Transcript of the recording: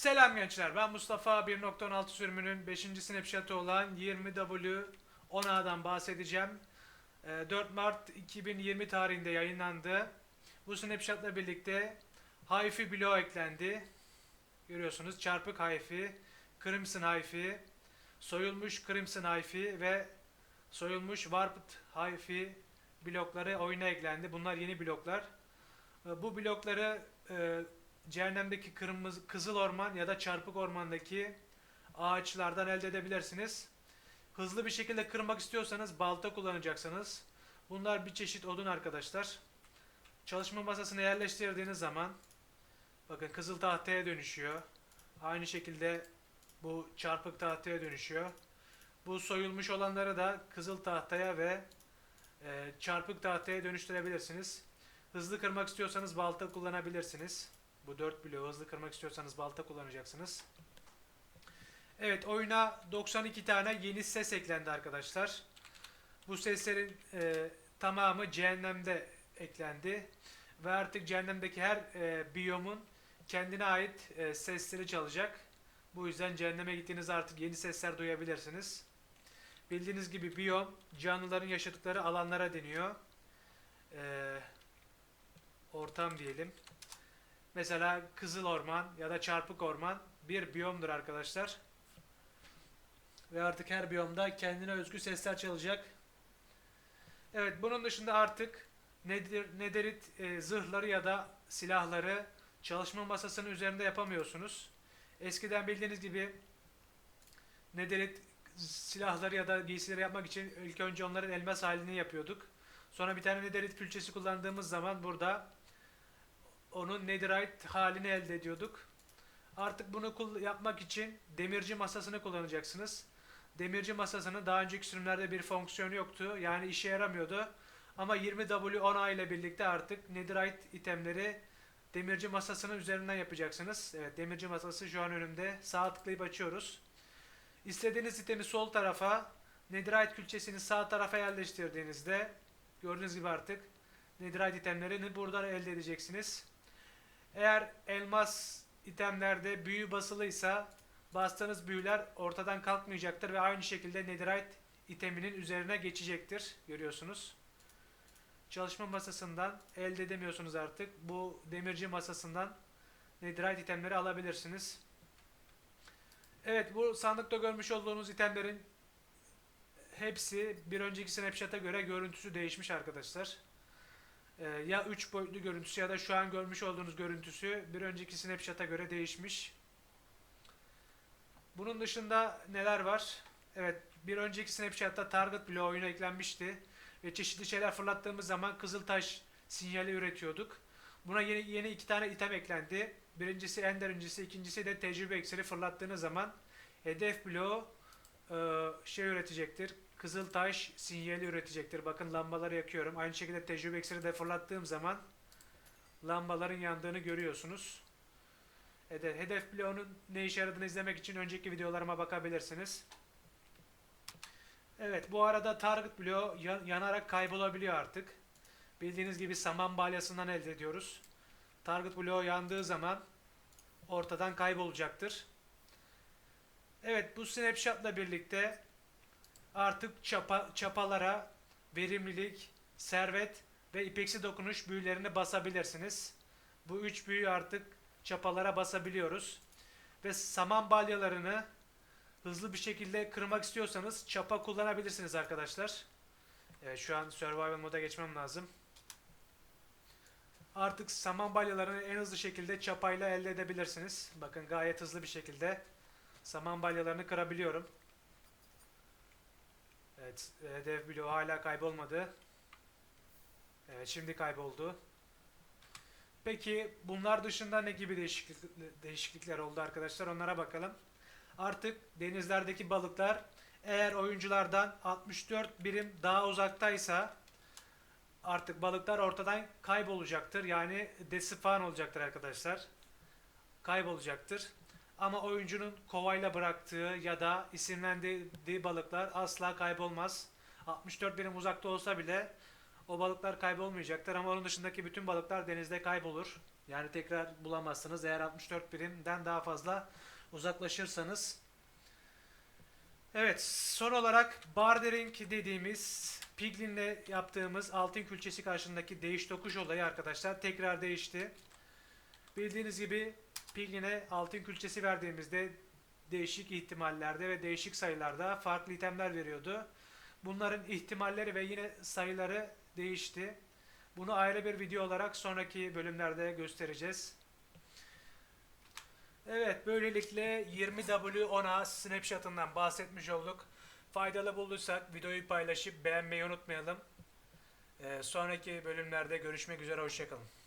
Selam gençler ben Mustafa 1.16 sürümünün 5. snapshot'ı olan 20W 10A'dan bahsedeceğim. Ee, 4 Mart 2020 tarihinde yayınlandı. Bu snapshot'la birlikte Hi-Fi bloğu eklendi. Görüyorsunuz çarpık Hi-Fi, Crimson Hi-Fi, soyulmuş Crimson Hi-Fi ve soyulmuş Warped Hi-Fi blokları oyuna eklendi. Bunlar yeni bloklar. Ee, Bu blokları e, cehennemdeki kırmızı kızıl orman ya da çarpık ormandaki ağaçlardan elde edebilirsiniz. Hızlı bir şekilde kırmak istiyorsanız balta kullanacaksınız. Bunlar bir çeşit odun arkadaşlar. Çalışma masasına yerleştirdiğiniz zaman bakın kızıl tahtaya dönüşüyor. Aynı şekilde bu çarpık tahtaya dönüşüyor. Bu soyulmuş olanları da kızıl tahtaya ve e, çarpık tahtaya dönüştürebilirsiniz. Hızlı kırmak istiyorsanız balta kullanabilirsiniz. Bu 4 bloğu hızlı kırmak istiyorsanız balta kullanacaksınız. Evet oyuna 92 tane yeni ses eklendi arkadaşlar. Bu seslerin e, tamamı cehennemde eklendi. Ve artık cehennemdeki her e, biyomun kendine ait e, sesleri çalacak. Bu yüzden cehenneme gittiğinizde artık yeni sesler duyabilirsiniz. Bildiğiniz gibi biyom canlıların yaşadıkları alanlara deniyor. Eee ortam diyelim. Mesela Kızıl Orman ya da Çarpık Orman bir biyomdur arkadaşlar. Ve artık her biyomda kendine özgü sesler çalacak. Evet bunun dışında artık nedir, nederit e, zırhları ya da silahları çalışma masasının üzerinde yapamıyorsunuz. Eskiden bildiğiniz gibi nederit silahları ya da giysileri yapmak için ilk önce onların elmas halini yapıyorduk. Sonra bir tane nederit külçesi kullandığımız zaman burada onun netherite halini elde ediyorduk. Artık bunu yapmak için demirci masasını kullanacaksınız. Demirci masasının daha önceki sürümlerde bir fonksiyonu yoktu. Yani işe yaramıyordu. Ama 20W10A ile birlikte artık netherite itemleri demirci masasının üzerinden yapacaksınız. Evet demirci masası şu an önümde. Sağ tıklayıp açıyoruz. İstediğiniz itemi sol tarafa, netherite külçesini sağ tarafa yerleştirdiğinizde gördüğünüz gibi artık netherite itemlerini buradan elde edeceksiniz. Eğer elmas itemlerde büyü basılıysa bastığınız büyüler ortadan kalkmayacaktır ve aynı şekilde netherite iteminin üzerine geçecektir. Görüyorsunuz. Çalışma masasından elde edemiyorsunuz artık. Bu demirci masasından netherite itemleri alabilirsiniz. Evet bu sandıkta görmüş olduğunuz itemlerin hepsi bir önceki snapshot'a göre görüntüsü değişmiş arkadaşlar. Ee, ya 3 boyutlu görüntüsü ya da şu an görmüş olduğunuz görüntüsü bir önceki snapshot'a göre değişmiş. Bunun dışında neler var? Evet bir önceki snapshot'ta target bloğu oyuna eklenmişti. Ve çeşitli şeyler fırlattığımız zaman kızıltaş sinyali üretiyorduk. Buna yeni, yeni iki tane item eklendi. Birincisi ender incisi, ikincisi de tecrübe iksiri fırlattığınız zaman hedef bloğu e, şey üretecektir. Kızıltaş sinyali üretecektir. Bakın lambaları yakıyorum. Aynı şekilde tecrübe iksiri de fırlattığım zaman lambaların yandığını görüyorsunuz. Hedef, bloğunun ne işe yaradığını izlemek için önceki videolarıma bakabilirsiniz. Evet bu arada target bloğu ya- yanarak kaybolabiliyor artık. Bildiğiniz gibi saman balyasından elde ediyoruz. Target bloğu yandığı zaman ortadan kaybolacaktır. Evet bu snapshot'la birlikte artık çapa, çapalara verimlilik, servet ve ipeksi dokunuş büyülerini basabilirsiniz. Bu üç büyüyü artık çapalara basabiliyoruz. Ve saman balyalarını hızlı bir şekilde kırmak istiyorsanız çapa kullanabilirsiniz arkadaşlar. Evet şu an survival moda geçmem lazım. Artık saman balyalarını en hızlı şekilde çapayla elde edebilirsiniz. Bakın gayet hızlı bir şekilde saman balyalarını kırabiliyorum. Evet, hedef bloğu hala kaybolmadı. Evet, şimdi kayboldu. Peki bunlar dışında ne gibi değişiklik, değişiklikler oldu arkadaşlar? Onlara bakalım. Artık denizlerdeki balıklar eğer oyunculardan 64 birim daha uzaktaysa artık balıklar ortadan kaybolacaktır. Yani despawn olacaktır arkadaşlar. Kaybolacaktır. Ama oyuncunun kovayla bıraktığı ya da isimlendirdiği balıklar asla kaybolmaz. 64 birim uzakta olsa bile o balıklar kaybolmayacaktır ama onun dışındaki bütün balıklar denizde kaybolur. Yani tekrar bulamazsınız eğer 64 birimden daha fazla uzaklaşırsanız. Evet, son olarak bardering dediğimiz Piglin'le yaptığımız altın külçesi karşısındaki değiş tokuş olayı arkadaşlar tekrar değişti. Bildiğiniz gibi Piglin'e altın külçesi verdiğimizde değişik ihtimallerde ve değişik sayılarda farklı itemler veriyordu. Bunların ihtimalleri ve yine sayıları değişti. Bunu ayrı bir video olarak sonraki bölümlerde göstereceğiz. Evet, böylelikle 20W10A snapshot'ından bahsetmiş olduk. Faydalı bulduysak videoyu paylaşıp beğenmeyi unutmayalım. Ee, sonraki bölümlerde görüşmek üzere, hoşçakalın.